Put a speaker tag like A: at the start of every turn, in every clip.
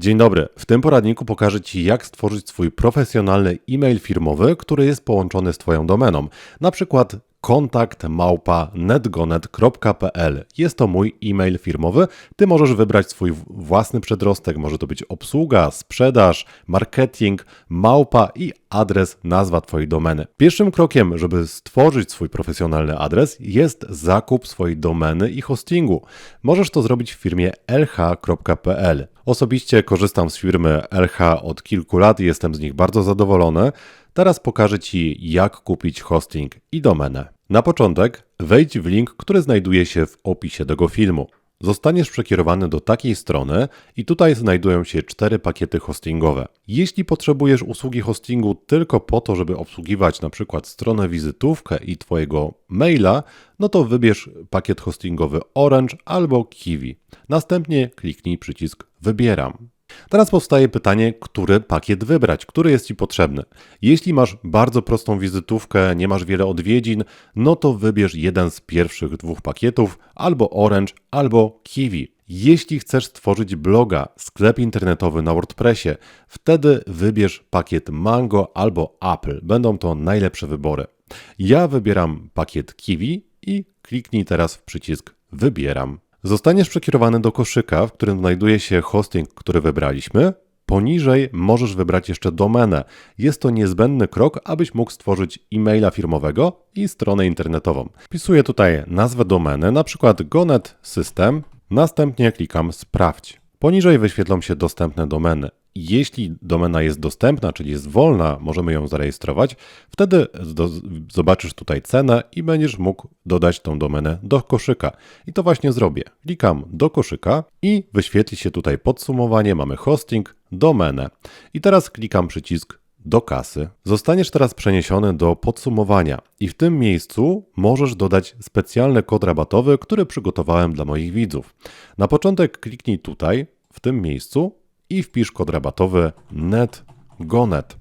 A: Dzień dobry. W tym poradniku pokażę Ci, jak stworzyć swój profesjonalny e-mail firmowy, który jest połączony z Twoją domeną. Na przykład kontakt. Jest to mój e-mail firmowy. Ty możesz wybrać swój własny przedrostek. Może to być obsługa, sprzedaż, marketing, małpa i adres, nazwa Twojej domeny. Pierwszym krokiem, żeby stworzyć swój profesjonalny adres, jest zakup swojej domeny i hostingu. Możesz to zrobić w firmie lh.pl. Osobiście korzystam z firmy LH od kilku lat i jestem z nich bardzo zadowolony. Teraz pokażę Ci, jak kupić hosting i domenę. Na początek wejdź w link, który znajduje się w opisie tego filmu. Zostaniesz przekierowany do takiej strony i tutaj znajdują się cztery pakiety hostingowe. Jeśli potrzebujesz usługi hostingu tylko po to, żeby obsługiwać przykład stronę wizytówkę i Twojego maila, no to wybierz pakiet hostingowy Orange albo Kiwi. Następnie kliknij przycisk Wybieram. Teraz powstaje pytanie, który pakiet wybrać, który jest Ci potrzebny. Jeśli masz bardzo prostą wizytówkę, nie masz wiele odwiedzin, no to wybierz jeden z pierwszych dwóch pakietów, albo Orange, albo Kiwi. Jeśli chcesz stworzyć bloga, sklep internetowy na WordPressie, wtedy wybierz pakiet Mango albo Apple. Będą to najlepsze wybory. Ja wybieram pakiet Kiwi i kliknij teraz w przycisk Wybieram. Zostaniesz przekierowany do koszyka, w którym znajduje się hosting, który wybraliśmy. Poniżej możesz wybrać jeszcze domenę. Jest to niezbędny krok, abyś mógł stworzyć e-maila firmowego i stronę internetową. Wpisuję tutaj nazwę domeny, na przykład Gonet System. Następnie klikam Sprawdź. Poniżej wyświetlą się dostępne domeny. Jeśli domena jest dostępna, czyli jest wolna, możemy ją zarejestrować. Wtedy zobaczysz tutaj cenę i będziesz mógł dodać tą domenę do koszyka. I to właśnie zrobię. Klikam do koszyka i wyświetli się tutaj podsumowanie. Mamy hosting, domenę. I teraz klikam przycisk do kasy. Zostaniesz teraz przeniesiony do podsumowania i w tym miejscu możesz dodać specjalny kod rabatowy, który przygotowałem dla moich widzów. Na początek kliknij tutaj, w tym miejscu i wpisz kod rabatowy NETGONET.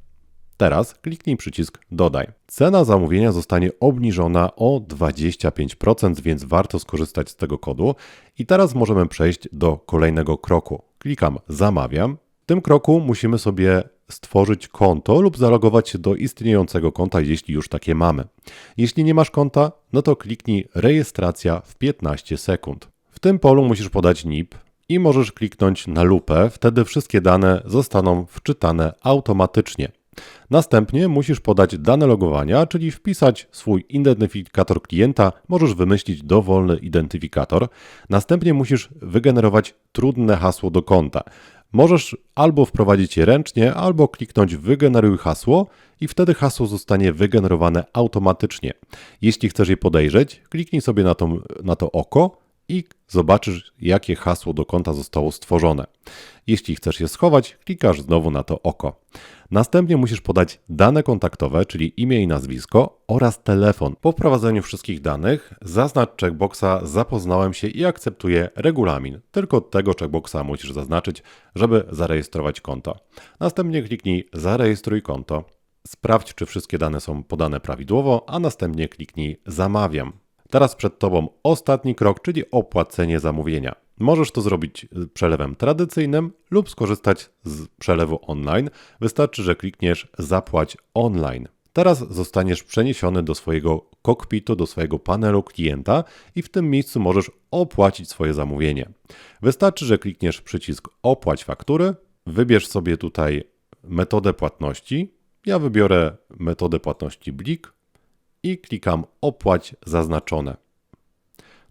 A: Teraz kliknij przycisk Dodaj. Cena zamówienia zostanie obniżona o 25%, więc warto skorzystać z tego kodu. I teraz możemy przejść do kolejnego kroku. Klikam Zamawiam. W tym kroku musimy sobie stworzyć konto lub zalogować się do istniejącego konta, jeśli już takie mamy. Jeśli nie masz konta, no to kliknij Rejestracja w 15 sekund. W tym polu musisz podać NIP, i możesz kliknąć na lupę, wtedy wszystkie dane zostaną wczytane automatycznie. Następnie musisz podać dane logowania, czyli wpisać swój identyfikator klienta, możesz wymyślić dowolny identyfikator. Następnie musisz wygenerować trudne hasło do konta. Możesz albo wprowadzić je ręcznie, albo kliknąć wygeneruj hasło i wtedy hasło zostanie wygenerowane automatycznie. Jeśli chcesz je podejrzeć, kliknij sobie na to, na to oko i zobaczysz, jakie hasło do konta zostało stworzone. Jeśli chcesz je schować, klikasz znowu na to oko. Następnie musisz podać dane kontaktowe, czyli imię i nazwisko oraz telefon. Po wprowadzeniu wszystkich danych zaznacz checkboxa zapoznałem się i akceptuję regulamin. Tylko tego checkboxa musisz zaznaczyć, żeby zarejestrować konto. Następnie kliknij zarejestruj konto. Sprawdź, czy wszystkie dane są podane prawidłowo, a następnie kliknij zamawiam. Teraz przed Tobą ostatni krok, czyli opłacenie zamówienia. Możesz to zrobić przelewem tradycyjnym lub skorzystać z przelewu online. Wystarczy, że klikniesz zapłać online. Teraz zostaniesz przeniesiony do swojego kokpitu, do swojego panelu klienta i w tym miejscu możesz opłacić swoje zamówienie. Wystarczy, że klikniesz przycisk opłać faktury, wybierz sobie tutaj metodę płatności. Ja wybiorę metodę płatności Blik i klikam Opłać zaznaczone.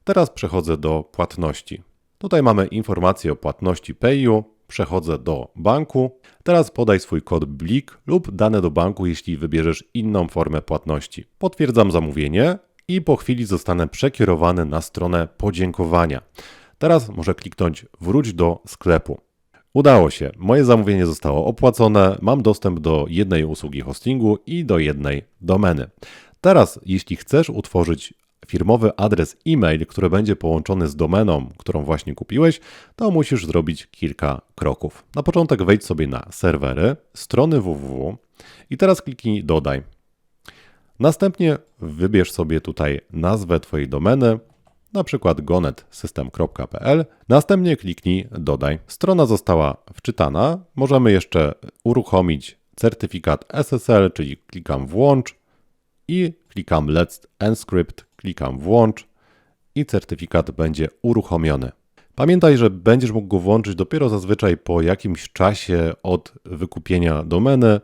A: Teraz przechodzę do płatności. Tutaj mamy informację o płatności PayU. Przechodzę do banku. Teraz podaj swój kod BLIK lub dane do banku, jeśli wybierzesz inną formę płatności. Potwierdzam zamówienie i po chwili zostanę przekierowany na stronę podziękowania. Teraz muszę kliknąć Wróć do sklepu. Udało się. Moje zamówienie zostało opłacone. Mam dostęp do jednej usługi hostingu i do jednej domeny. Teraz, jeśli chcesz utworzyć firmowy adres e-mail, który będzie połączony z domeną, którą właśnie kupiłeś, to musisz zrobić kilka kroków. Na początek wejdź sobie na serwery, strony www i teraz kliknij dodaj. Następnie wybierz sobie tutaj nazwę Twojej domeny, na przykład gonetsystem.pl, następnie kliknij dodaj. Strona została wczytana, możemy jeszcze uruchomić certyfikat SSL, czyli klikam włącz i klikam Let's Encrypt, klikam włącz i certyfikat będzie uruchomiony. Pamiętaj, że będziesz mógł go włączyć dopiero zazwyczaj po jakimś czasie od wykupienia domeny.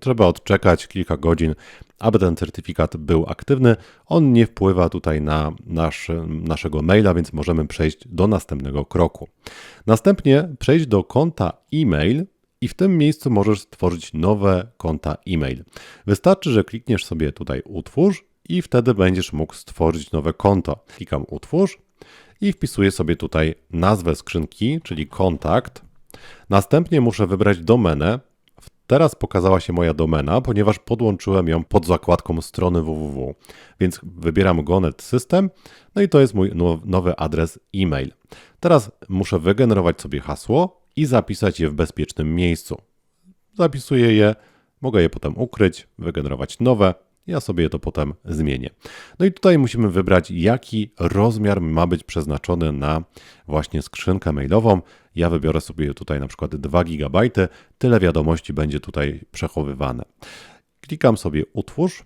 A: Trzeba odczekać kilka godzin, aby ten certyfikat był aktywny. On nie wpływa tutaj na nasz, naszego maila, więc możemy przejść do następnego kroku. Następnie przejść do konta e-mail i w tym miejscu możesz stworzyć nowe konta e-mail. Wystarczy, że klikniesz sobie tutaj utwórz i wtedy będziesz mógł stworzyć nowe konto. Klikam utwórz i wpisuję sobie tutaj nazwę skrzynki, czyli kontakt. Następnie muszę wybrać domenę. Teraz pokazała się moja domena, ponieważ podłączyłem ją pod zakładką strony www. Więc wybieram Gonet System, no i to jest mój nowy adres e-mail. Teraz muszę wygenerować sobie hasło i zapisać je w bezpiecznym miejscu. Zapisuję je, mogę je potem ukryć, wygenerować nowe ja sobie to potem zmienię. No i tutaj musimy wybrać, jaki rozmiar ma być przeznaczony na właśnie skrzynkę mailową. Ja wybiorę sobie tutaj na przykład 2 GB, tyle wiadomości będzie tutaj przechowywane. Klikam sobie utwórz.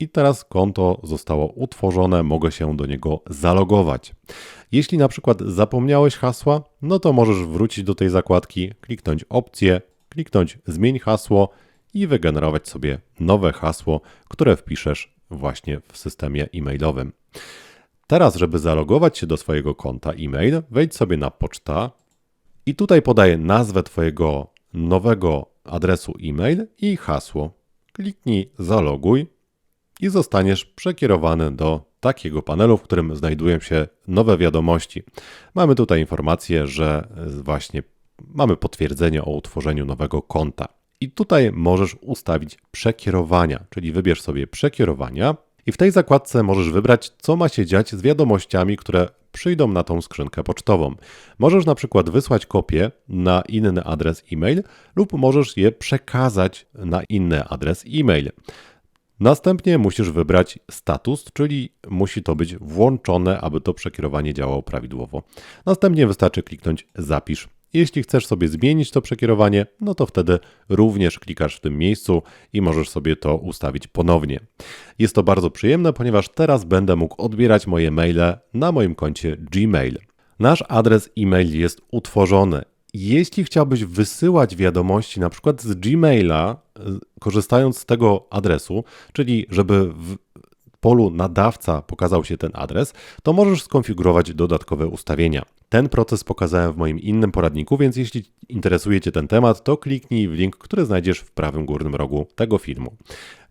A: I teraz konto zostało utworzone, mogę się do niego zalogować. Jeśli na przykład zapomniałeś hasła, no to możesz wrócić do tej zakładki, kliknąć opcję, kliknąć zmień hasło i wygenerować sobie nowe hasło, które wpiszesz właśnie w systemie e-mailowym. Teraz, żeby zalogować się do swojego konta e-mail, wejdź sobie na poczta i tutaj podaj nazwę Twojego nowego adresu e-mail i hasło. Kliknij zaloguj i zostaniesz przekierowany do takiego panelu, w którym znajdują się nowe wiadomości. Mamy tutaj informację, że właśnie mamy potwierdzenie o utworzeniu nowego konta. I tutaj możesz ustawić przekierowania, czyli wybierz sobie przekierowania i w tej zakładce możesz wybrać, co ma się dziać z wiadomościami, które przyjdą na tą skrzynkę pocztową. Możesz na przykład wysłać kopię na inny adres e-mail lub możesz je przekazać na inny adres e-mail. Następnie musisz wybrać status, czyli musi to być włączone, aby to przekierowanie działało prawidłowo. Następnie wystarczy kliknąć Zapisz jeśli chcesz sobie zmienić to przekierowanie, no to wtedy również klikasz w tym miejscu i możesz sobie to ustawić ponownie. Jest to bardzo przyjemne, ponieważ teraz będę mógł odbierać moje maile na moim koncie Gmail. Nasz adres e-mail jest utworzony. Jeśli chciałbyś wysyłać wiadomości na przykład z Gmaila, korzystając z tego adresu, czyli żeby w polu nadawca pokazał się ten adres, to możesz skonfigurować dodatkowe ustawienia. Ten proces pokazałem w moim innym poradniku, więc jeśli interesuje Cię ten temat, to kliknij w link, który znajdziesz w prawym górnym rogu tego filmu.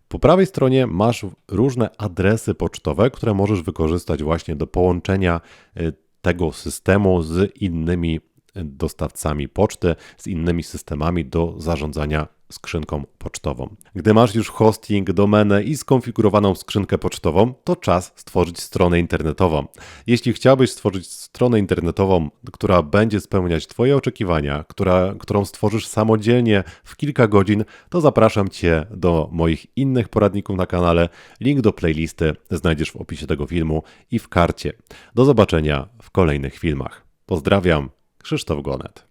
A: Po prawej stronie masz różne adresy pocztowe, które możesz wykorzystać właśnie do połączenia y, tego systemu z innymi dostawcami poczty, z innymi systemami do zarządzania skrzynką pocztową. Gdy masz już hosting, domenę i skonfigurowaną skrzynkę pocztową, to czas stworzyć stronę internetową. Jeśli chciałbyś stworzyć stronę internetową, która będzie spełniać Twoje oczekiwania, która, którą stworzysz samodzielnie w kilka godzin, to zapraszam Cię do moich innych poradników na kanale. Link do playlisty znajdziesz w opisie tego filmu i w karcie. Do zobaczenia w kolejnych filmach. Pozdrawiam, Krzysztof Gonet.